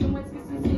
Чому це